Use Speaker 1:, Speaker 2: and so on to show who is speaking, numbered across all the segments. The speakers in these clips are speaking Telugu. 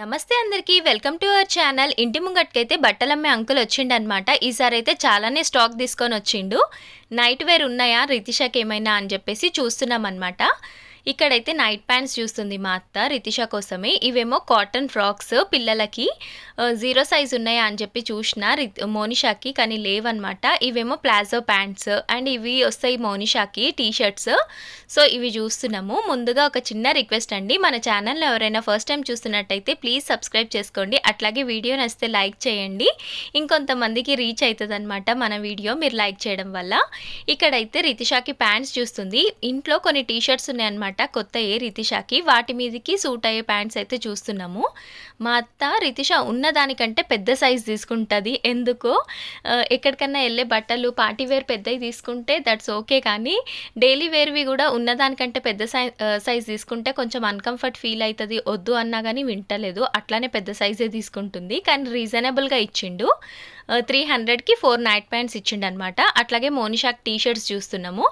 Speaker 1: నమస్తే అందరికీ వెల్కమ్ టు అవర్ ఛానల్. ఇంటి ముంగట్కైతే బట్టలమ్మే అంకుల్ వచ్చిండనమాట ఈసారి అయితే చాలానే స్టాక్ తీసుకొని వచ్చిండు. నైట్ వేర్ ఉన్నాయా? రితిషాకి ఏమైనా అని చెప్పేసి చూస్తున్నాం అనమాట ఇక్కడైతే నైట్ ప్యాంట్స్ చూస్తుంది మా అత్త రితిష కోసమే. ఇవేమో కాటన్ ఫ్రాక్స్ పిల్లలకి జీరో సైజ్ ఉన్నాయా అని చెప్పి చూసిన రిత్ మోనిషాకి కానీ లేవన్నమాట. ఇవేమో ప్లాజో ప్యాంట్స్ అండ్ ఇవి వస్తాయి మోనిషాకి టీ షర్ట్స్ సో ఇవి చూస్తున్నాము. ముందుగా ఒక చిన్న రిక్వెస్ట్ అండి. మన ఛానల్లో ఎవరైనా ఫస్ట్ టైం చూస్తున్నట్టయితే ప్లీజ్ సబ్స్క్రైబ్ చేసుకోండి. అట్లాగే వీడియో నచ్చితే లైక్ చేయండి. ఇంకొంతమందికి రీచ్ అవుతుంది అనమాట మన వీడియో. మీరు లైక్ చేయడం వల్ల. ఇక్కడైతే రితిషాకి ప్యాంట్స్ చూస్తుంది. ఇంట్లో కొన్ని టీ షర్ట్స్ ఉన్నాయన్నమాట. కొత్త ఏ రితిషాకి. వాటి మీదకి సూట్ అయ్యే ప్యాంట్స్ అయితే చూస్తున్నాము. మా అత్త రితిష ఉన్నదానికంటే పెద్ద సైజ్ తీసుకుంటుంది. ఎందుకో ఎక్కడికన్నా వెళ్ళే బట్టలు పార్టీ వేర్ పెద్దవి తీసుకుంటే దట్స్ ఓకే కానీ డైలీ వేర్వి కూడా ఉన్నదానికంటే పెద్ద సై సైజ్ తీసుకుంటే కొంచెం అన్కంఫర్ట్ ఫీల్ అవుతుంది వద్దు అన్నా కానీ వింటలేదు. అట్లానే పెద్ద సైజే తీసుకుంటుంది. కానీ రీజనబుల్గా ఇచ్చిండు. త్రీ హండ్రెడ్కి ఫోర్ నైట్ ప్యాంట్స్ ఇచ్చిండు అనమాట అట్లాగే మోనిషాక్ టీ షర్ట్స్ చూస్తున్నాము.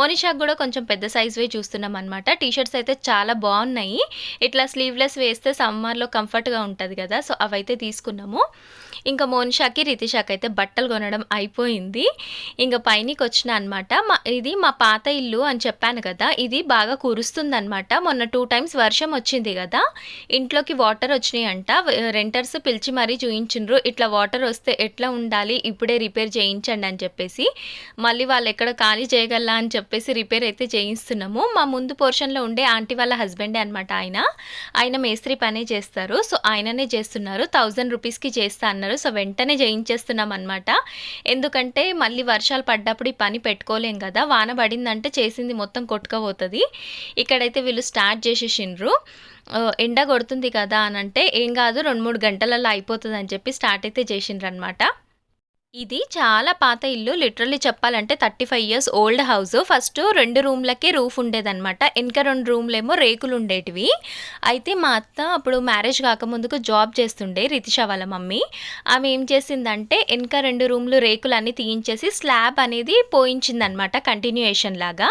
Speaker 1: మోనిషాక్ కూడా కొంచెం పెద్ద సైజ్వే చూస్తున్నాం అనమాట టీ షర్ట్స్ అయితే చాలా బాగున్నాయి. ఇట్లా స్లీవ్లెస్ వేస్తే సమ్మర్లో కంఫర్ట్గా ఉంటుంది కదా సో అవైతే తీసుకున్నాము. ఇంకా మోనిషాకి రితిషాకి అయితే బట్టలు కొనడం అయిపోయింది. ఇంకా పైనకి వచ్చిన అనమాట మా ఇది మా పాత ఇల్లు అని చెప్పాను కదా ఇది బాగా కురుస్తుంది అనమాట మొన్న టూ టైమ్స్ వర్షం వచ్చింది కదా ఇంట్లోకి వాటర్ వచ్చినాయి అంట రెంటర్స్ పిలిచి మరీ చూయించిండ్రు. ఇట్లా వాటర్ వస్తే ఎట్లా ఉండాలి ఇప్పుడే రిపేర్ చేయించండి అని చెప్పేసి మళ్ళీ వాళ్ళు ఎక్కడ ఖాళీ చేయగలరా అని చెప్పేసి రిపేర్ అయితే చేయిస్తున్నాము. మా ముందు పోర్షన్లో ఉండే ఆంటీ వాళ్ళ హస్బెండే అనమాట ఆయన. ఆయన మేస్త్రి పనే చేస్తారు. సో ఆయననే చేస్తున్నారు. థౌజండ్ రూపీస్కి చేస్తా అన్నారు. సో వెంటనే చేయించేస్తున్నాం అనమాట ఎందుకంటే మళ్ళీ వర్షాలు పడ్డప్పుడు ఈ పని పెట్టుకోలేం కదా. వాన పడిందంటే చేసింది మొత్తం కొట్టుకపోతుంది. ఇక్కడైతే వీళ్ళు స్టార్ట్ చేసేసిండ్రు. ఎండ కొడుతుంది కదా అని అంటే ఏం కాదు రెండు మూడు గంటలలో అయిపోతుంది అని చెప్పి స్టార్ట్ అయితే చేసిండ్రు అనమాట ఇది చాలా పాత ఇల్లు. లిటరల్లీ చెప్పాలంటే thirty five years old house first రెండు రూమ్లకే రూఫ్ ఉండేదన్నమాట. వెనక రెండు రూమ్లేమో రేకులు ఉండేటివి. అయితే మా అత్త అప్పుడు మ్యారేజ్ కాకముందుకు జాబ్ చేస్తుండే రితిష వాళ్ళ మమ్మీ. ఆమె ఏం చేసిందంటే వెనక రెండు రూమ్లు రేకులు అన్నీ తీయించేసి స్లాబ్ అనేది పోయించిందనమాట కంటిన్యూయేషన్ లాగా.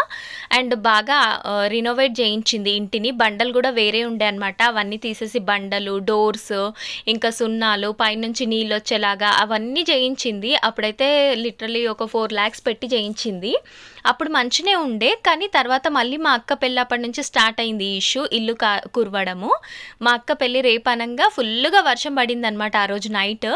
Speaker 1: అండ్ బాగా రినోవేట్ చేయించింది ఇంటిని. బండలు కూడా వేరే ఉండే అనమాట అవన్నీ తీసేసి బండలు డోర్స్ ఇంకా సున్నాలు పైనుంచి నీళ్ళు వచ్చేలాగా అవన్నీ చేయించింది. అప్పుడైతే లిటరలీ ఒక ఫోర్ ల్యాక్స్ పెట్టి చేయించింది. అప్పుడు మంచినే ఉండే కానీ తర్వాత మళ్ళీ మా అక్క పెళ్ళి అప్పటి నుంచి స్టార్ట్ అయింది ఈ ఇష్యూ ఇల్లు కా కురవడము. మా అక్క పెళ్ళి రేపనంగా ఫుల్గా వర్షం పడింది అనమాట ఆ రోజు నైట్.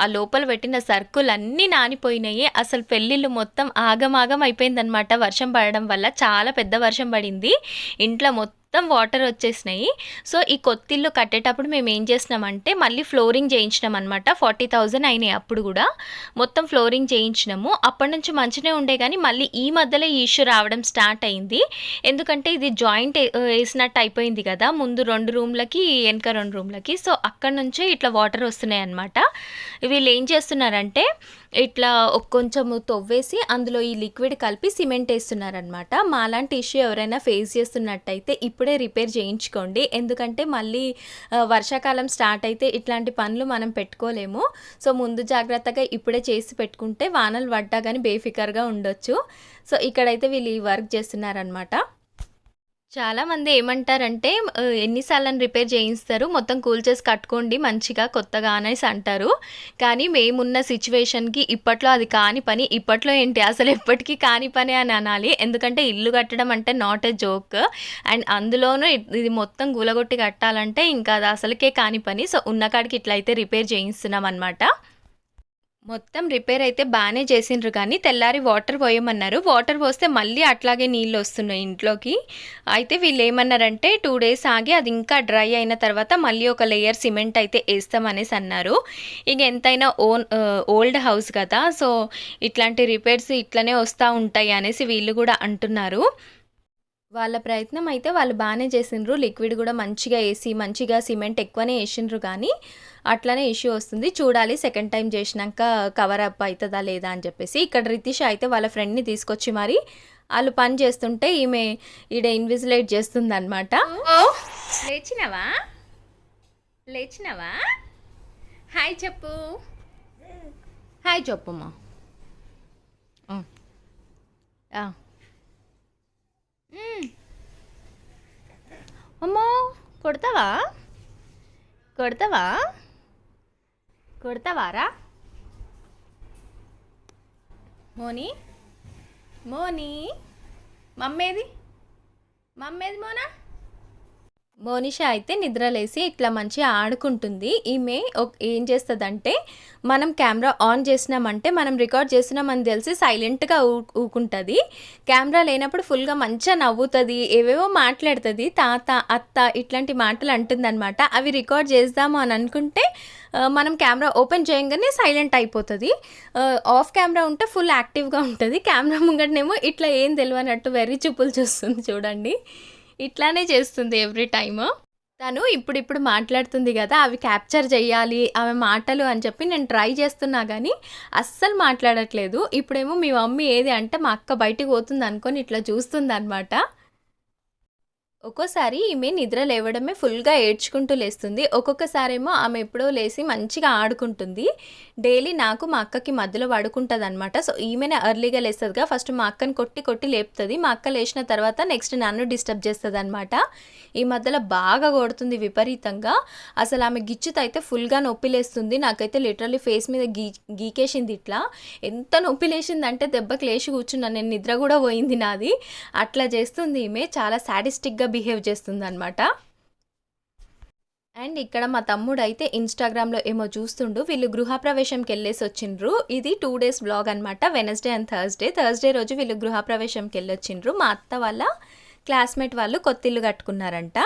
Speaker 1: ఆ లోపల పెట్టిన సర్కులు అన్నీ నానిపోయినాయి. అసలు పెళ్ళిళ్ళు మొత్తం ఆగమాగం అయిపోయిందనమాట వర్షం పడడం వల్ల చాలా పెద్ద వర్షం పడింది. ఇంట్లో మొత్తం మొత్తం వాటర్ వచ్చేసినాయి. సో ఈ కొత్తిల్లు కట్టేటప్పుడు మేము ఏం చేసినామంటే మళ్ళీ ఫ్లోరింగ్ చేయించినాం అనమాట ఫార్టీ థౌజండ్ అయినాయి అప్పుడు కూడా. మొత్తం ఫ్లోరింగ్ చేయించినాము. అప్పటి నుంచి మంచినే ఉండే కానీ మళ్ళీ ఈ మధ్యలో ఈ ఇష్యూ రావడం స్టార్ట్ అయింది. ఎందుకంటే ఇది జాయింట్ వేసినట్టు అయిపోయింది కదా. ముందు రెండు రూమ్లకి వెనక రెండు రూమ్లకి. సో అక్కడ నుంచే ఇట్లా వాటర్ వస్తున్నాయి అనమాట వీళ్ళు ఏం చేస్తున్నారంటే ఇట్లా కొంచెము తవ్వేసి అందులో ఈ లిక్విడ్ కలిపి సిమెంట్ వేస్తున్నారనమాట మాలాంటి ఇష్యూ ఎవరైనా ఫేస్ చేస్తున్నట్టయితే ఇప్పుడే రిపేర్ చేయించుకోండి. ఎందుకంటే మళ్ళీ వర్షాకాలం స్టార్ట్ అయితే ఇట్లాంటి పనులు మనం పెట్టుకోలేము. సో ముందు జాగ్రత్తగా ఇప్పుడే చేసి పెట్టుకుంటే వానలు పడ్డా కానీ బేఫికర్గా ఉండొచ్చు. సో ఇక్కడైతే వీళ్ళు ఈ వర్క్ చేస్తున్నారనమాట చాలామంది ఏమంటారంటే ఎన్నిసార్లను ఎన్నిసార్లు రిపేర్ చేయిస్తారు మొత్తం కూల్ చేసి కట్టుకోండి మంచిగా కొత్తగా అనేసి అంటారు. కానీ మేమున్న సిచ్యువేషన్కి ఇప్పట్లో అది కాని పని ఇప్పట్లో ఏంటి? అసలు ఎప్పటికీ కాని పని అని అనాలి. ఎందుకంటే ఇల్లు కట్టడం అంటే నాట్ ఎ జోక్ అండ్ అందులోనూ ఇది మొత్తం గులగొట్టి కట్టాలంటే ఇంకా అది అసలుకే కాని పని. సో ఉన్న కాడికి ఇట్లయితే రిపేర్ చేయిస్తున్నాం అనమాట మొత్తం రిపేర్ అయితే బాగానే చేసిండ్రు కానీ తెల్లారి వాటర్ పోయమన్నారు. వాటర్ పోస్తే మళ్ళీ అట్లాగే నీళ్ళు వస్తున్నాయి ఇంట్లోకి. అయితే వీళ్ళు ఏమన్నారంటే టూ డేస్ ఆగి అది ఇంకా డ్రై అయిన తర్వాత మళ్ళీ ఒక లేయర్ సిమెంట్ అయితే వేస్తామనేసి అన్నారు. ఇక ఎంతైనా ఓన్ ఓల్డ్ హౌస్ కదా సో ఇట్లాంటి రిపేర్స్ ఇట్లనే వస్తూ ఉంటాయి అనేసి వీళ్ళు కూడా అంటున్నారు. వాళ్ళ ప్రయత్నం అయితే వాళ్ళు బాగానే చేసిండ్రు. లిక్విడ్ కూడా మంచిగా వేసి మంచిగా సిమెంట్ ఎక్కువనే వేసిండ్రు కానీ అట్లనే ఇష్యూ వస్తుంది. చూడాలి సెకండ్ టైం చేసినాక కవర్ అప్ అవుతుందా లేదా అని చెప్పేసి. ఇక్కడ రితిష అయితే వాళ్ళ ఫ్రెండ్ని తీసుకొచ్చి మరి వాళ్ళు పని చేస్తుంటే ఈమె ఈడ ఇన్విజిలేట్ చేస్తుంది అనమాట లేచినవా? లేచినవా? హాయ్ చెప్పు. హాయ్ చెప్పమ్మా. ఆ. ఆ. మ్మ్. అమ్మో కొడతావా? కొడతావా? కొడతావారా? మోని? మోని? మమ్మేది? మమ్మేది మోనా? మోనిషా అయితే నిద్రలేసి ఇట్లా మంచిగా ఆడుకుంటుంది. ఈమె ఏం చేస్తుందంటే మనం కెమెరా ఆన్ చేసినామంటే మనం రికార్డ్ చేస్తున్నామని తెలిసి సైలెంట్గా ఊ ఊకుంటుంది. కెమెరా లేనప్పుడు ఫుల్గా మంచిగా నవ్వుతుంది ఏవేవో మాట్లాడుతుంది. తాత అత్త ఇట్లాంటి మాటలు అంటుందన్నమాట. అవి రికార్డ్ చేద్దాము అని అనుకుంటే మనం కెమెరా ఓపెన్ చేయగానే సైలెంట్ అయిపోతుంది. ఆఫ్ కెమెరా ఉంటే ఫుల్ యాక్టివ్గా ఉంటుంది. కెమెరా ముంగటనేమో ఇట్లా ఏం తెలియనట్టు వెర్రి చూపులు చూస్తుంది చూడండి. ఇట్లానే చేస్తుంది ఎవ్రీ టైమ్. తను ఇప్పుడిప్పుడు మాట్లాడుతుంది కదా అవి క్యాప్చర్ చేయాలి ఆమె మాటలు అని చెప్పి నేను ట్రై చేస్తున్నా కానీ అస్సలు మాట్లాడట్లేదు. ఇప్పుడేమో మీ మమ్మీ ఏది అంటే మా అక్క బయటికి పోతుంది అనుకొని ఇట్లా చూస్తుంది అనమాట ఒక్కోసారి ఈమె నిద్ర లేవడమే ఫుల్గా ఏడ్చుకుంటూ లేస్తుంది. ఒక్కొక్కసారేమో ఆమె ఎప్పుడో లేచి మంచిగా ఆడుకుంటుంది. డైలీ నాకు మా అక్కకి మధ్యలో పడుకుంటుంది అనమాట సో ఈమెనే అర్లీగా లేస్తుందిగా. ఫస్ట్ మా అక్కని కొట్టి కొట్టి లేపుతుంది. మా అక్క లేచిన తర్వాత నెక్స్ట్ నన్ను డిస్టర్బ్ చేస్తుంది అనమాట ఈ మధ్యలో బాగా కొడుతుంది విపరీతంగా. అసలు ఆమె గిచ్చుతో అయితే ఫుల్గా నొప్పి లేస్తుంది. నాకైతే లిటరల్లీ ఫేస్ మీద గీ గీకేసింది ఇట్లా. ఎంత నొప్పి లేచిందంటే దెబ్బకి లేచి కూర్చున్నాను నేను నిద్ర కూడా పోయింది నాది. అట్లా చేస్తుంది ఈమె. చాలా సాటిస్టిక్గా బిహేవ్ చేస్తుంది అనమాట అండ్ ఇక్కడ మా తమ్ముడు అయితే ఇన్స్టాగ్రామ్లో ఏమో చూస్తుండు వీళ్ళు గృహప్రవేశంకి వెళ్ళేసి వచ్చిండ్రు ఇది టూ డేస్ బ్లాగ్ అనమాట వెనస్డే అండ్ థర్స్డే. థర్స్డే రోజు వీళ్ళు గృహప్రవేశంకి వెళ్ళి వచ్చిండ్రు మా అత్త వాళ్ళ క్లాస్మేట్ వాళ్ళు కొత్తిల్లు కట్టుకున్నారంట.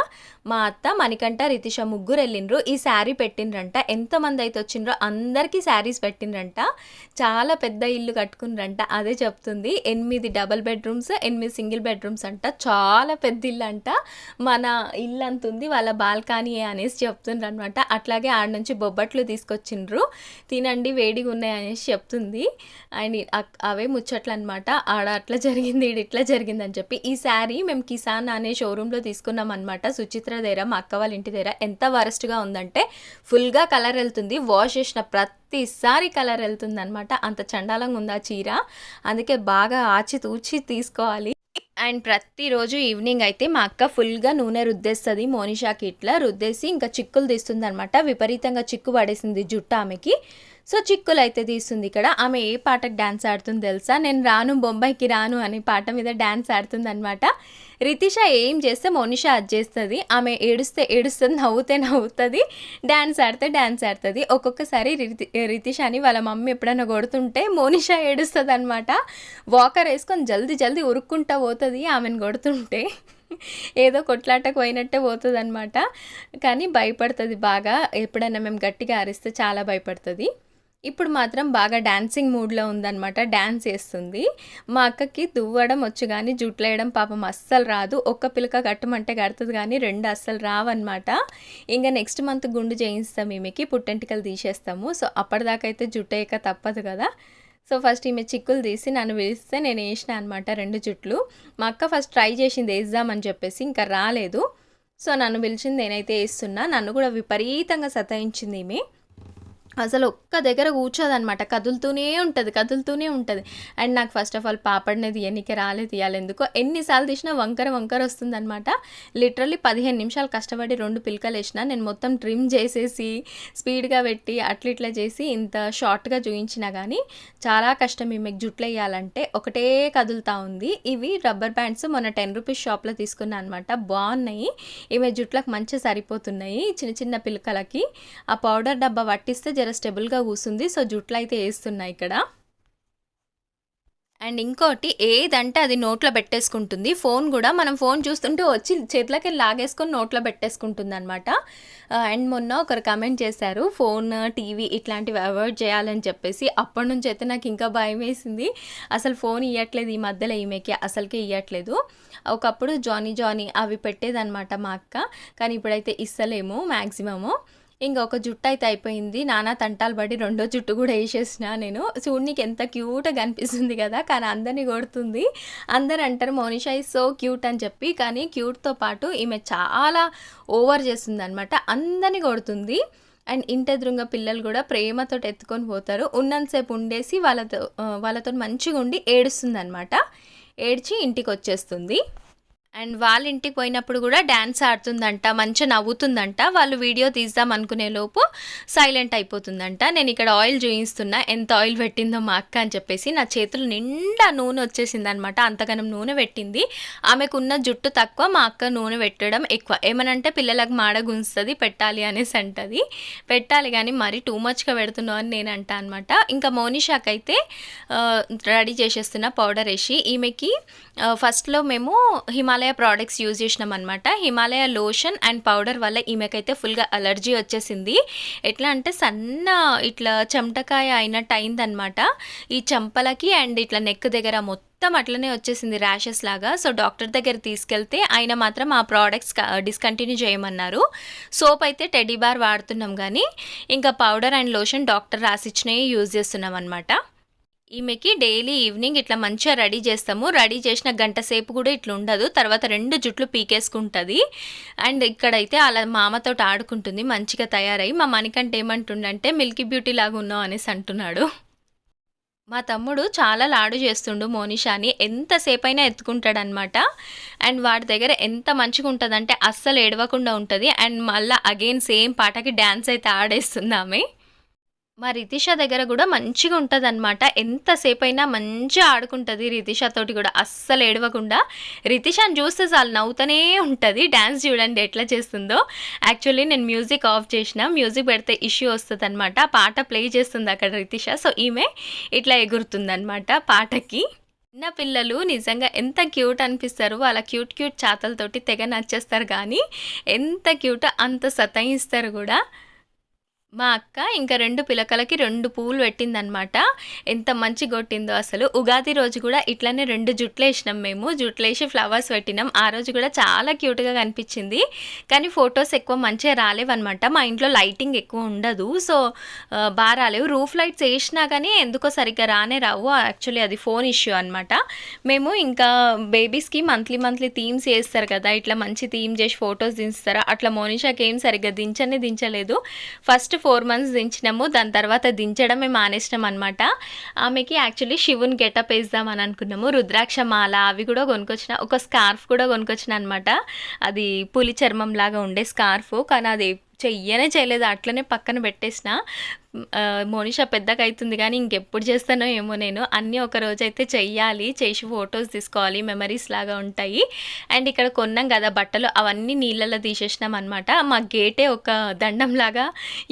Speaker 1: మా అత్త మణికంఠ రితిష ముగ్గురు వెళ్ళిండ్రు. ఈ శారీ పెట్టిండ్రంట. ఎంతమంది అయితే వచ్చిండ్రో అందరికీ శారీస్ పెట్టిండ్రంట. చాలా పెద్ద ఇల్లు కట్టుకున్నారంట. అదే చెప్తుంది. ఎనిమిది డబల్ బెడ్రూమ్స్ ఎనిమిది సింగిల్ బెడ్రూమ్స్ అంట. చాలా పెద్ద ఇల్లు అంట మన ఇల్లు అంత ఉంది వాళ్ళ బాల్కనీ అనేసి చెప్తుండ్రు అనమాట అట్లాగే ఆడ నుంచి బొబ్బట్లు తీసుకొచ్చిండ్రు. తినండి వేడిగా ఉన్నాయి అనేసి చెప్తుంది. అండ్ అవే ముచ్చట్లు అనమాట ఆడ అట్లా జరిగింది ఈడ ఇట్లా జరిగింది అని చెప్పి. ఈ శారీ మేము కిసాన్ అనే షోరూంలో తీసుకున్నాం అనమాట సుచిత్ర దగ్గర మా అక్క వాళ్ళ ఇంటి దగ్గర. ఎంత వరస్ట్గా ఉందంటే ఫుల్గా కలర్ వెళ్తుంది. వాష్ చేసిన ప్రతిసారి కలర్ వెళ్తుంది అనమాట అంత చండాలంగా ఉంది ఆ చీర? అందుకే బాగా ఆచి తూచి తీసుకోవాలి. అండ్ ప్రతిరోజు ఈవినింగ్ అయితే మా అక్క ఫుల్గా నూనె రుద్దేస్తుంది మోనిషాకి ఇట్లా రుద్దేసి ఇంకా చిక్కులు తీస్తుంది అనమాట విపరీతంగా చిక్కు పడేసింది జుట్టు ఆమెకి. సో చిక్కులు అయితే తీస్తుంది ఇక్కడ. ఆమె ఏ పాటకు డ్యాన్స్ ఆడుతుంది తెలుసా? నేను రాను బొంబాయికి రాను అనే పాట మీద డ్యాన్స్ ఆడుతుంది అనమాట రితిష ఏం చేస్తే మోనిషా అది చేస్తుంది. ఆమె ఏడుస్తే ఏడుస్తుంది నవ్వుతే నవ్వుతుంది డ్యాన్స్ ఆడితే డ్యాన్స్ ఆడుతుంది. ఒక్కొక్కసారి రితి రితిషాని వాళ్ళ మమ్మీ ఎప్పుడైనా కొడుతుంటే మోనిష ఏడుస్తుంది అనమాట వాకర్ వేసుకొని జల్దీ జల్దీ ఉరుక్కుంటా పోతుంది ఆమెను కొడుతుంటే. ఏదో కొట్లాటకు పోయినట్టే పోతుంది అనమాట కానీ భయపడుతుంది బాగా. ఎప్పుడైనా మేము గట్టిగా అరిస్తే చాలా భయపడుతుంది. ఇప్పుడు మాత్రం బాగా డాన్సింగ్ మూడ్లో ఉందన్నమాట డ్యాన్స్ చేస్తుంది. మా అక్కకి దువ్వడం వచ్చు కానీ జుట్లేయడం పాపం అస్సలు రాదు. ఒక్క పిలక కట్టమంటే కడుతుంది కానీ రెండు అస్సలు రావన్నమాట. ఇంకా నెక్స్ట్ మంత్ గుండు చేయిస్తాం ఈమెకి పుట్టెంటికలు తీసేస్తాము. సో అప్పటిదాకా అయితే జుట్టు వేయక తప్పదు కదా. సో ఫస్ట్ ఈమె చిక్కులు తీసి నన్ను పిలిస్తే నేను వేసిన అనమాట రెండు జుట్లు. మా అక్క ఫస్ట్ ట్రై చేసింది వేద్దామని చెప్పేసి ఇంకా రాలేదు. సో నన్ను పిలిచింది నేనైతే వేస్తున్నా. నన్ను కూడా విపరీతంగా సతాయించింది ఈమె. అసలు ఒక్క దగ్గర కూర్చోదనమాట కదులుతూనే ఉంటుంది కదులుతూనే ఉంటుంది. అండ్ నాకు ఫస్ట్ ఆఫ్ ఆల్ పాపడిని తీయనికే రాలేదు. తీయాలి ఎందుకో ఎన్నిసార్లు తీసినా వంకర వంకర వస్తుందనమాట లిటరల్లీ పదిహేను నిమిషాలు కష్టపడి రెండు పిలకలు వేసిన నేను మొత్తం ట్రిమ్ చేసేసి స్పీడ్గా పెట్టి అట్లా ఇట్లా చేసి ఇంత షార్ట్గా చూయించినా కానీ చాలా కష్టం. ఈమెకు జుట్లు వేయాలంటే ఒకటే కదులుతూ ఉంది. ఇవి రబ్బర్ బ్యాండ్స్ మొన్న టెన్ రూపీస్ షాప్లో తీసుకున్నాను అనమాట బాగున్నాయి. ఈమె జుట్లకు మంచిగా సరిపోతున్నాయి. చిన్న చిన్న పిలకలకి. ఆ పౌడర్ డబ్బా పట్టిస్తే జర స్టెబుల్గా కూసుంది. సో జుట్లు అయితే వేస్తున్నాయి ఇక్కడ. అండ్ ఇంకోటి ఏదంటే అది నోట్లో పెట్టేసుకుంటుంది. ఫోన్ కూడా మనం ఫోన్ చూస్తుంటే వచ్చి చేతిలోకి లాగేసుకొని నోట్లో పెట్టేసుకుంటుంది అనమాట అండ్ మొన్న ఒకరు కమెంట్ చేశారు ఫోన్ టీవీ ఇట్లాంటివి అవాయిడ్ చేయాలని చెప్పేసి. అప్పటి నుంచి అయితే నాకు ఇంకా భయం వేసింది. అసలు ఫోన్ ఇవ్వట్లేదు ఈ మధ్యలో ఈమెకి అసలుకే ఇవ్వట్లేదు ఒకప్పుడు జానీ జానీ అవి పెట్టేదన్నమాట మా అక్క. కానీ ఇప్పుడైతే ఇస్తలేము మ్యాక్సిమము ఇంకా ఒక జుట్టు అయితే అయిపోయింది. నానా తంటాలు పడి రెండో జుట్టు కూడా వేసేసిన నేను. చూడనీకి ఎంత క్యూట్గా కనిపిస్తుంది కదా. కానీ అందరినీ కొడుతుంది. అందరు అంటారు మోనిషా ఇస్ సో క్యూట్ అని చెప్పి. కానీ క్యూట్తో పాటు ఈమె చాలా ఓవర్ చేస్తుంది అనమాట అందరినీ కొడుతుంది. అండ్ ఇంటెదురుగా పిల్లలు కూడా ప్రేమతో ఎత్తుకొని పోతారు. ఉన్నంతసేపు ఉండేసి వాళ్ళతో వాళ్ళతో మంచిగా ఉండి ఏడుస్తుంది అనమాట ఏడ్చి ఇంటికి వచ్చేస్తుంది. అండ్ వాళ్ళ ఇంటికి పోయినప్పుడు కూడా డ్యాన్స్ ఆడుతుందంట మంచిగా నవ్వుతుందంట. వాళ్ళు వీడియో తీద్దాం అనుకునే లోపు సైలెంట్ అయిపోతుందంట. నేను ఇక్కడ ఆయిల్ చూయిస్తున్నా ఎంత ఆయిల్ పెట్టిందో మా అక్క అని చెప్పేసి నా చేతులు నిండా నూనె వచ్చేసింది అనమాట అంతగానం నూనె పెట్టింది. ఆమెకున్న జుట్టు తక్కువ మా అక్క నూనె పెట్టడం ఎక్కువ. ఏమనంటే పిల్లలకు మాడ గుంజుతుంది పెట్టాలి అనేసి అంటది. పెట్టాలి కానీ మరి టూ మచ్గా పెడుతున్నావు అని నేను అంటా అనమాట. ఇంకా మోనిషాకి అయితే రెడీ చేసేస్తున్న పౌడర్ వేసి ఈమెకి ఫస్ట్లో మేము హిమాలయ ప్రోడక్ట్స్ యూజ్ చేసినాం అనమాట హిమాలయ లోషన్ అండ్ పౌడర్ వల్ల ఈమెకైతే ఫుల్గా అలర్జీ వచ్చేసింది. ఎట్లా అంటే సన్న ఇట్లా చెమటకాయ అయినట్టు అయిందనమాట ఈ చెంపలకి అండ్ ఇట్లా నెక్ దగ్గర మొత్తం అట్లనే వచ్చేసింది ర్యాషెస్ లాగా. సో డాక్టర్ దగ్గర తీసుకెళ్తే ఆయన మాత్రం ఆ ప్రోడక్ట్స్ డిస్కంటిన్యూ చేయమన్నారు. సోప్ అయితే టెడీ బార్ వాడుతున్నాం కానీ ఇంకా పౌడర్ అండ్ లోషన్ డాక్టర్ రాసిచ్చినవి యూజ్ చేస్తున్నాం అనమాట ఈమెకి డైలీ ఈవినింగ్ ఇట్లా మంచిగా రెడీ చేస్తాము. రెడీ చేసిన గంట సేపు కూడా ఇట్లా ఉండదు. తర్వాత రెండు జుట్లు పీకేసుకుంటుంది. అండ్ ఇక్కడైతే అలా మామతో ఆడుకుంటుంది. మంచిగా తయారై మా మణికంట ఏమంటుండంటే మిల్కీ బ్యూటీ లాగా ఉన్నావు అనేసి అంటున్నాడు. మా తమ్ముడు చాలా లాడు చేస్తుండు మోనిషాని. ఎంతసేపైనా ఎత్తుకుంటాడనమాట అండ్ వాడి దగ్గర ఎంత మంచిగా ఉంటుందంటే అస్సలు ఏడవకుండా ఉంటుంది. అండ్ మళ్ళీ అగైన్ సేమ్ పాటకి డ్యాన్స్ అయితే ఆడేస్తుంది ఆమె. మా రితిష దగ్గర కూడా మంచిగా ఉంటుంది అనమాట ఎంతసేపు అయినా మంచిగా ఆడుకుంటుంది రితిష తోటి కూడా. అస్సలు ఏడవకుండా. రితిషాని చూస్తే చాలు నవ్వుతూనే ఉంటుంది. డ్యాన్స్ చూడండి ఎట్లా చేస్తుందో. యాక్చువల్లీ నేను మ్యూజిక్ ఆఫ్ చేసిన. మ్యూజిక్ పెడితే ఇష్యూ వస్తుంది అనమాట పాట ప్లే చేస్తుంది అక్కడ రితిష. సో ఈమె ఇట్లా ఎగురుతుంది అనమాట పాటకి. చిన్న పిల్లలు నిజంగా ఎంత క్యూట్ అనిపిస్తారు వాళ్ళ క్యూట్ క్యూట్ చాతలతోటి తెగ నచ్చేస్తారు కానీ ఎంత క్యూట్ అంత సతాయిస్తారు కూడా. మా అక్క ఇంకా రెండు పిలకలకి రెండు పువ్వులు పెట్టిందనమాట ఎంత మంచి కొట్టిందో అసలు. ఉగాది రోజు కూడా ఇట్లానే రెండు జుట్లు వేసినాం మేము. జుట్లు వేసి ఫ్లవర్స్ పెట్టినాం. ఆ రోజు కూడా చాలా క్యూట్గా కనిపించింది. కానీ ఫొటోస్ ఎక్కువ మంచిగా రాలేవన్నమాట. మా ఇంట్లో లైటింగ్ ఎక్కువ ఉండదు. సో బాగా రాలేవు. రూఫ్ లైట్స్ వేసినా కానీ ఎందుకో సరిగ్గా రానే రావు. యాక్చువల్లీ అది ఫోన్ ఇష్యూ అనమాట మేము ఇంకా బేబీస్కి మంత్లీ మంత్లీ థీమ్స్ వేస్తారు కదా. ఇట్లా మంచి థీమ్ చేసి ఫొటోస్ దించుతారా? అట్లా మోనిషాకి ఏం సరిగ్గా దించనే దించలేదు. ఫస్ట్ ఫోర్ మంత్స్ దించినాము. దాని తర్వాత దించడమే మానేసినాం అనమాట ఆమెకి యాక్చువల్లీ శివుని గెటప్ వేద్దామని అనుకున్నాము. రుద్రాక్ష మాల అవి కూడా కొనుక్కొచ్చిన ఒక స్కార్ఫ్ కూడా కొనుక్కొచ్చిన అనమాట అది పులి చర్మం లాగా ఉండే స్కార్ఫ్. కానీ అది చెయ్యనే చేయలేదు అట్లనే పక్కన పెట్టేసిన. మోనిషా పెద్దగా అవుతుంది కానీ ఇంకెప్పుడు చేస్తానో ఏమో నేను. అన్నీ ఒక రోజు అయితే చెయ్యాలి చేసి ఫొటోస్ తీసుకోవాలి మెమరీస్ లాగా ఉంటాయి. అండ్ ఇక్కడ కొన్నాం కదా బట్టలు అవన్నీ నీళ్ళలో తీసేసినాం అనమాట మా గేటే ఒక దండం లాగా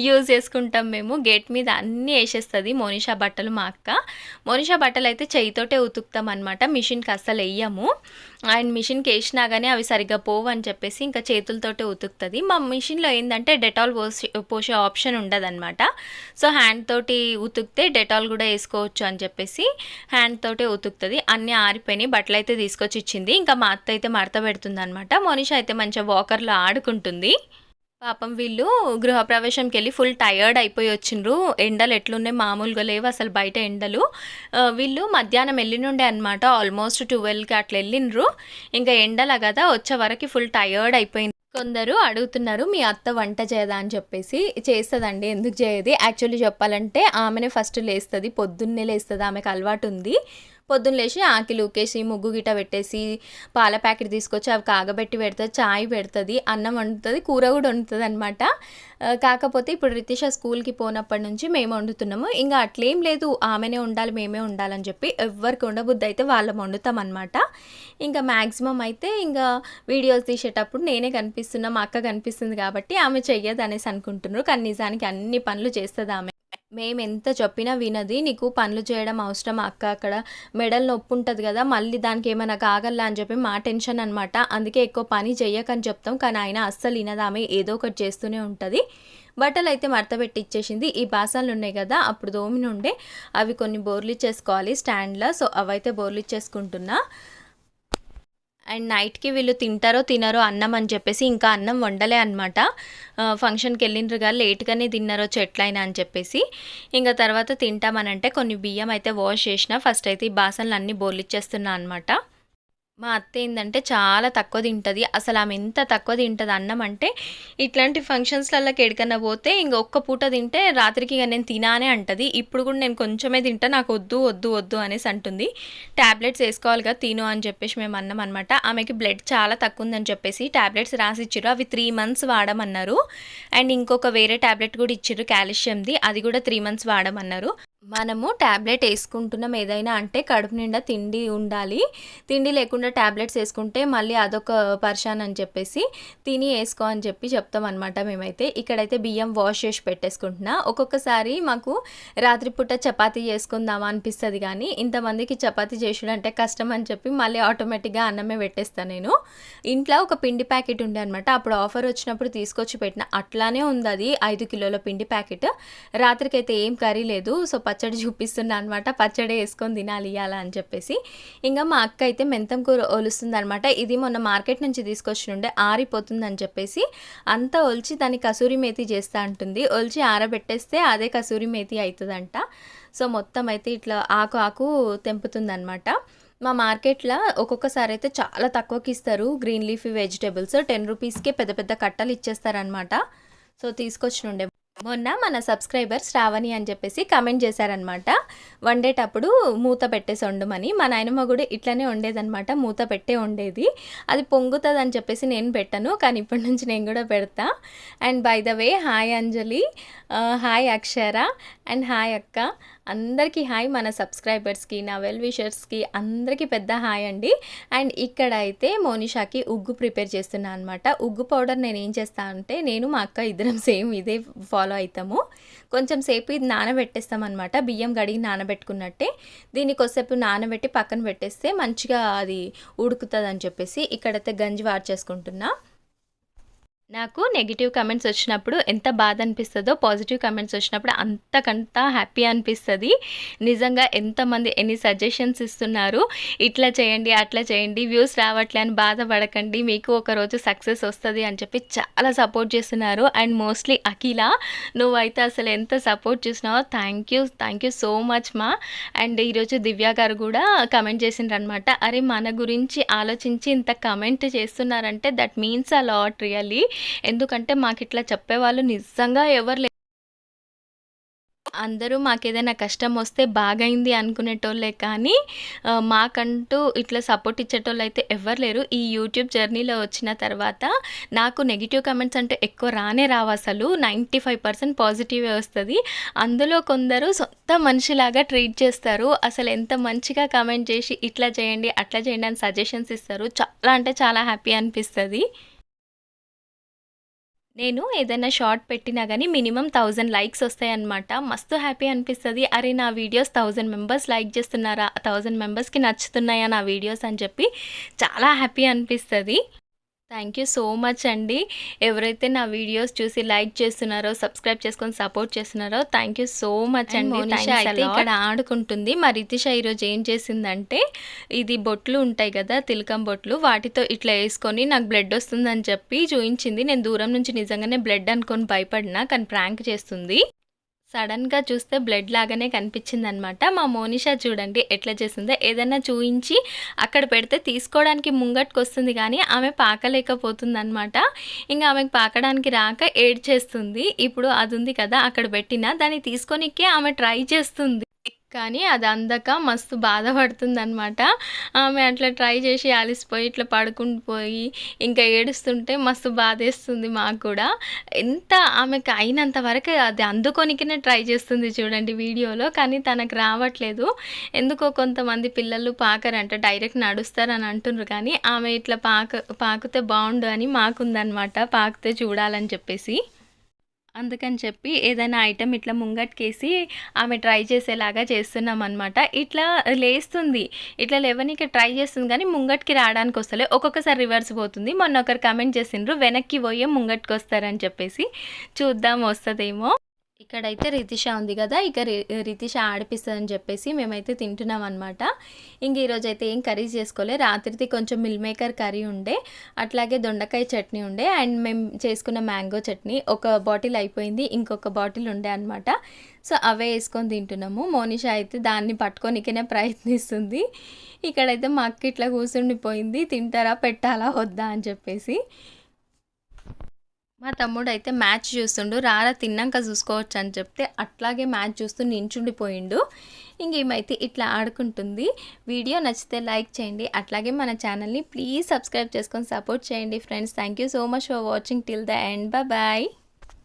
Speaker 1: యూజ్ చేసుకుంటాం మేము. గేట్ మీద అన్నీ వేసేస్తుంది మోనిషా బట్టలు మా అక్క. మోనిషా బట్టలు అయితే చేయితోటే ఉతుకుతాం అనమాట మిషన్కి అస్సలు వేయము. అండ్ మిషన్కి వేసినా కానీ అవి సరిగ్గా పోవు అని చెప్పేసి ఇంకా చేతులతోటే ఉతుకుతుంది. మా మిషన్లో ఏంటంటే డెటాల్ పోసే పోసే ఆప్షన్ ఉండదన్నమాట. సో హ్యాండ్ తోటి ఉతుకితే డెటాల్ కూడా వేసుకోవచ్చు అని చెప్పేసి హ్యాండ్ తోటే ఉతుకుతుంది. అన్నీ ఆరిపోయినాయి. బట్టలు అయితే తీసుకొచ్చి ఇచ్చింది. ఇంకా మా అత్త అయితే మడత పెడుతుంది అనమాట అయితే మంచిగా వాకర్లో ఆడుకుంటుంది. పాపం వీళ్ళు గృహప్రవేశంకి వెళ్ళి ఫుల్ టయర్డ్ అయిపోయి వచ్చిండ్రు. ఎండలు ఎట్లున్నాయి? మామూలుగా లేవు అసలు బయట ఎండలు. వీళ్ళు మధ్యాహ్నం వెళ్ళినుండే అనమాట ఆల్మోస్ట్ ట్వెల్వ్కి అట్లా వెళ్ళిండ్రు. ఇంకా ఎండల కదా? వచ్చే వరకు ఫుల్ టయర్డ్ అయిపోయింది. కొందరు అడుగుతున్నారు మీ అత్త వంట చేయదా? అని చెప్పేసి. చేస్తుందండి. ఎందుకు చేయదు? యాక్చువల్లీ చెప్పాలంటే ఆమెనే ఫస్ట్ లేస్తుంది. పొద్దున్నే లేస్తుంది. ఆమెకు అలవాటు ఉంది పొద్దున్న లేచి ఆకిలు ఊకేసి ముగ్గు గిట పెట్టేసి పాల ప్యాకెట్ తీసుకొచ్చి అవి కాగబెట్టి పెడుతుంది చాయ్ పెడుతుంది అన్నం వండుతుంది కూర కూడా వండుతుంది అనమాట కాకపోతే ఇప్పుడు రితిష స్కూల్కి పోనప్పటి నుంచి మేము వండుతున్నాము. ఇంకా అట్లేం లేదు ఆమెనే ఉండాలి మేమే ఉండాలని చెప్పి ఎవరికి ఉండబుద్ధి అయితే వాళ్ళం వండుతాం అనమాట ఇంకా మ్యాక్సిమం అయితే ఇంకా వీడియోస్ తీసేటప్పుడు నేనే కనిపిస్తున్నా మా అక్క కనిపిస్తుంది కాబట్టి ఆమె చెయ్యదు అనేసి అనుకుంటున్నారు. కానీ నిజానికి అన్ని పనులు చేస్తుంది ఆమె. మేము ఎంత చెప్పినా వినది. నీకు పనులు చేయడం అవసరం అక్క. అక్కడ మెడల్ నొప్పి ఉంటుంది కదా మళ్ళీ దానికి ఏమైనా కాగల్లా అని చెప్పి మా టెన్షన్ అనమాట అందుకే ఎక్కువ పని చెయ్యకని చెప్తాం. కానీ ఆయన అస్సలు వినదామె ఏదో ఒకటి చేస్తూనే ఉంటుంది. బట్టలు అయితే మడత పెట్టి ఇచ్చేసింది. ఈ బాసాలు ఉన్నాయి కదా అప్పుడు దోమిని ఉండే అవి కొన్ని బోర్లు ఇచ్చేసుకోవాలి. స్టాండ్లో. సో అవైతే బోర్లు ఇచ్చేసుకుంటున్నా. అండ్ నైట్కి వీళ్ళు తింటారో తినరో అన్నం అని చెప్పేసి ఇంకా అన్నం వండలే అనమాట ఫంక్షన్కి వెళ్ళిండ్రుగా లేట్గానే తిన్నారో చెట్లైనా అని చెప్పేసి. ఇంకా తర్వాత తింటామనంటే కొన్ని బియ్యం అయితే వాష్ చేసిన ఫస్ట్ అయితే ఈ బాసనలు అన్నీ బోలిచ్చేస్తున్నా అనమాట మా అత్త ఏంటంటే చాలా తక్కువ తింటుంది అసలు ఆమె ఎంత తక్కువ తింటది అన్నం అంటే, ఇట్లాంటి ఫంక్షన్స్లలోకి ఎడికన్నా పోతే ఇంక ఒక్క పూట తింటే రాత్రికి ఇక నేను తినానే అంటుంది అంటది. ఇప్పుడు కూడా నేను కొంచెమే తింటా నాకు వద్దు, వద్దు వద్దు అనేసి అంటుంది. టాబ్లెట్స్ వేసుకోవాలి కదా తిను అని చెప్పేసి మేము అన్నాం అనమాట. ఆమెకి బ్లడ్ చాలా తక్కువ ఉందని చెప్పేసి ట్యాబ్లెట్స్ రాసి ఇచ్చారు అవి త్రీ మంత్స్ వాడమన్నారు. అండ్ ఇంకొక వేరే ట్యాబ్లెట్ కూడా ఇచ్చారు కాల్షియంది. అది కూడా త్రీ మంత్స్ వాడమన్నారు. మనము ట్యాబ్లెట్ వేసుకుంటున్నాం ఏదైనా అంటే కడుపు నిండా తిండి ఉండాలి. తిండి లేకుండా ట్యాబ్లెట్స్ వేసుకుంటే మళ్ళీ అదొక పర్షాన్ అని చెప్పేసి తిని వేసుకో అని చెప్పి చెప్తామనమాట మేమైతే. ఇక్కడైతే బియ్యం వాష్ చేసి పెట్టేసుకుంటున్నా. ఒక్కొక్కసారి మాకు రాత్రిపూట చపాతీ చేసుకుందామా అనిపిస్తుంది కానీ ఇంతమందికి చపాతీ చేసుడంటే కష్టం అని చెప్పి మళ్ళీ ఆటోమేటిక్‌గా అన్నమే పెట్టేస్తాను నేను. ఇంట్లో ఒక పిండి ప్యాకెట్ ఉండే అనమాట. అప్పుడు ఆఫర్ వచ్చినప్పుడు తీసుకొచ్చి పెట్టిన. అట్లానే ఉంది అది ఐదు కిలోల పిండి ప్యాకెట్. రాత్రికైతే ఏం కర్రీ లేదు. సో, పచ్చడి చూపిస్తున్నా అనమాట. పచ్చడి వేసుకొని తినాలి ఇయ్యాల అని చెప్పేసి. ఇంకా మా అక్క అయితే మెంతం కూర ఒలుస్తుందనమాట. ఇది మొన్న మార్కెట్ నుంచి తీసుకొచ్చినుండే ఆరిపోతుందని చెప్పేసి అంతా ఒలిచి దాన్ని కసూరి మేతి చేస్తా ఉంటుంది ఒలిచి ఆరబెట్టేస్తే అదే కసూరి మేతి అవుతుందంట సో, మొత్తం అయితే ఇట్లా ఆకు ఆకు తెంపుతుంది అనమాట మా మార్కెట్లో ఒక్కొక్కసారి అయితే చాలా తక్కువకి ఇస్తారు. గ్రీన్ లీఫీ వెజిటేబుల్స్ టెన్ రూపీస్‌కే పెద్ద పెద్ద కట్టలు ఇచ్చేస్తారనమాట. సో, తీసుకొచ్చినుండే. మొన్న మన సబ్స్క్రైబర్ శ్రావణి అని చెప్పేసి కామెంట్ చేశారనమాట. వండేటప్పుడు మూత పెట్టేసి వండమని. మా నాయనమ్మ కూడా ఇట్లనే వండేదనమాట. మూత పెట్టే వండేది. అది పొంగుతుంది అని చెప్పేసి నేను పెట్టను. కానీ ఇప్పటి నుంచి నేను కూడా పెడతా. And by the way hi Anjali, uh, hi Akshara and hi అక్క. అందరికీ హాయ్ మన సబ్స్క్రైబర్స్‌కి, నా వెల్ విషర్స్‌కి అందరికీ పెద్ద హాయ్ అండి. అండ్ ఇక్కడ అయితే మోనిషాకి ఉగ్గు ప్రిపేర్ చేస్తున్నా అనమాట. ఉగ్గు పౌడర్ నేను ఏం చేస్తా అంటే నేను మా అక్క ఇద్దరం సేమ్ ఇదే ఫాలో అవుతాము కొంచెం సేపు ఇది నానబెట్టేస్తామన్నమాట బియ్యం కడిగి నానబెట్టుకున్నట్టే. దీన్ని కొద్దిసేపు నానబెట్టి పక్కన పెట్టేస్తే మంచిగా అది ఉడుకుతుంది అని చెప్పేసి ఇక్కడైతే గంజి వార్చేసుకుంటున్నా. నాకు నెగిటివ్ కమెంట్స్ వచ్చినప్పుడు ఎంత బాధ అనిపిస్తుందో పాజిటివ్ కమెంట్స్ వచ్చినప్పుడు అంతకంత హ్యాపీ అనిపిస్తుంది నిజంగా ఎంతమంది ఎన్ని సజెషన్స్ ఇస్తున్నారు. ఇట్లా చేయండి, అట్లా చేయండి, వ్యూస్ రావట్లే అని బాధపడకండి. మీకు ఒకరోజు సక్సెస్ వస్తుంది అని చెప్పి చాలా సపోర్ట్ చేస్తున్నారు. అండ్ మోస్ట్‌లీ అఖిల నువ్వైతే అసలు ఎంత support చేసినావో thank you, thank you so much మా. అండ్ ఈరోజు దివ్య గారు కూడా కమెంట్ చేసిండ్రనమాట. అరే మన గురించి ఆలోచించి ఇంత కమెంట్ చేస్తున్నారంటే that means a lot really. ఎందుకంటే మాకు ఇట్లా చెప్పేవాళ్ళు నిజంగా ఎవరు అందరూ మాకేదైనా కష్టం వస్తే బాగైంది అనుకునేటోళ్ళే కానీ మాకంటూ ఇట్లా సపోర్ట్ ఇచ్చేటోళ్ళైతే ఎవ్వరు లేరు. ఈ యూట్యూబ్ జర్నీలో వచ్చిన తర్వాత నాకు నెగిటివ్ కమెంట్స్ అంటే ఎక్కువ రానే రావు అసలు నైంటీ ఫైవ్ పర్సెంట్ పాజిటివే వస్తుంది అందులో కొందరు సొంత మనిషిలాగా ట్రీట్ చేస్తారు. అసలు ఎంత మంచిగా కమెంట్ చేసి ఇట్లా చేయండి, అట్లా చేయండి అని సజెషన్స్ ఇస్తారు. చాలా అంటే చాలా హ్యాపీ అనిపిస్తుంది నేను ఏదైనా షార్ట్ పెట్టినా కానీ మినిమమ్ థౌజండ్ లైక్స్ వస్తాయన్నమాట. మస్తు హ్యాపీ అనిపిస్తుంది అరే నా వీడియోస్ థౌజండ్ మెంబర్స్ లైక్ చేస్తున్నారా? థౌజండ్ మెంబర్స్‌కి నచ్చుతున్నాయా నా వీడియోస్ అని చెప్పి చాలా హ్యాపీ అనిపిస్తుంది థ్యాంక్ యూ సో మచ్ అండి. ఎవరైతే నా వీడియోస్ చూసి లైక్ చేస్తున్నారో, సబ్స్క్రైబ్ చేసుకొని సపోర్ట్ చేస్తున్నారో thank you so much
Speaker 2: and అయితే.
Speaker 1: ఇక్కడ ఆడుకుంటుంది. మా రితిష ఈరోజు ఏం చేసిందంటే ఇది బొట్లు ఉంటాయి కదా! తిలకం బొట్లు వాటితో ఇట్లా యేసుకొని నాకు బ్లడ్ వస్తుందని చెప్పి చూయించింది. నేను దూరం నుంచి నిజంగానే బ్లడ్ అనుకోని భయపడినా. కానీ ప్రాంక్ చేస్తుంది. సడన్గా చూస్తే బ్లడ్ లాగానే కనిపించిందనమాట. మా మోనిషా చూడండి ఎట్లా చేసిందో. ఏదైనా చూయించి అక్కడ పెడితే తీసుకోవడానికి ముంగటికొస్తుంది కానీ ఆమె పాకలేకపోతుందనమాట. ఇంకా ఆమెకు పాకడానికి రాక ఏడ్ చేస్తుంది ఇప్పుడు అది ఉంది కదా! అక్కడ పెట్టిన దాన్ని తీసుకోనీకే ఆమె ట్రై చేస్తుంది. కానీ అది అందక మస్తు బాధపడుతుందనమాట. ఆమె అట్లా ట్రై చేసి అలిసిపోయి ఇట్లా పడుకుంటూ పోయి ఇంకా ఏడుస్తుంటే మస్తు బాధేస్తుంది మాకు కూడా. ఎంత ఆమెకు అయినంత వరకు అది అందుకొనికినే ట్రై చేస్తుంది చూడండి వీడియోలో. కానీ తనకు రావట్లేదు. ఎందుకో కొంతమంది పిల్లలు పాకరంట. డైరెక్ట్ నడుస్తారని అంటుండ్రు కానీ ఆమె ఇట్లా పాక పాకుతే బాగుండు అని మాకుందనమాట. పాకితే చూడాలని చెప్పేసి. అందుకని చెప్పి ఏదైనా ఐటెం ఇట్లా ముంగటికేసి ఆమె ట్రై చేసేలాగా చేస్తున్నాం అనమాట ఇట్లా లేస్తుంది. ఇట్లా లేవనికి ట్రై చేస్తుంది కానీ ముంగటికి రావడానికి వస్తలే. ఒక్కొక్కసారి రివర్స్ పోతుంది. మొన్న ఒకరు కమెంట్ చేసిండ్రు వెనక్కి పోయే ముంగటికొస్తారని చెప్పేసి. చూద్దాం వస్తుందేమో ఇక్కడైతే రితిష ఉంది కదా ఇక రి- రితిష ఆడిపిస్తుందని చెప్పేసి మేమైతే తింటున్నాం అనమాట ఇంక ఈరోజు అయితే ఏం కర్రీ చేసుకోలే. రాత్రిది కొంచెం మిల్ మేకర్ కర్రీ ఉండే అట్లాగే దొండకాయ చట్నీ ఉండే అండ్ మేము చేసుకున్న మ్యాంగో చట్నీ. ఒక బాటిల్ అయిపోయింది ఇంకొక బాటిల్ ఉండే అనమాట సో అవే వేసుకొని తింటున్నాము. మోనిష అయితే దాన్ని పట్టుకోనికనే ప్రయత్నిస్తుంది. ఇక్కడైతే మా అక్క ఇట్లా కూర్చుండిపోయింది తింటారా పెట్టాలా వద్దా అని చెప్పేసి. మా తమ్ముడు అయితే మ్యాచ్ చూస్తుండు. రారా తిన్నాక చూసుకోవచ్చు అని చెప్తే అట్లాగే మ్యాచ్ చూస్తూ నించుండిపోయిండు. ఇంకేమైతే ఇట్లా ఆడుకుంటుంది. వీడియో నచ్చితే లైక్ చేయండి. అట్లాగే మన ఛానల్ని ప్లీజ్ సబ్స్క్రైబ్ చేసుకొని సపోర్ట్ చేయండి friends. Thank you so much for watching. Till the end. Bye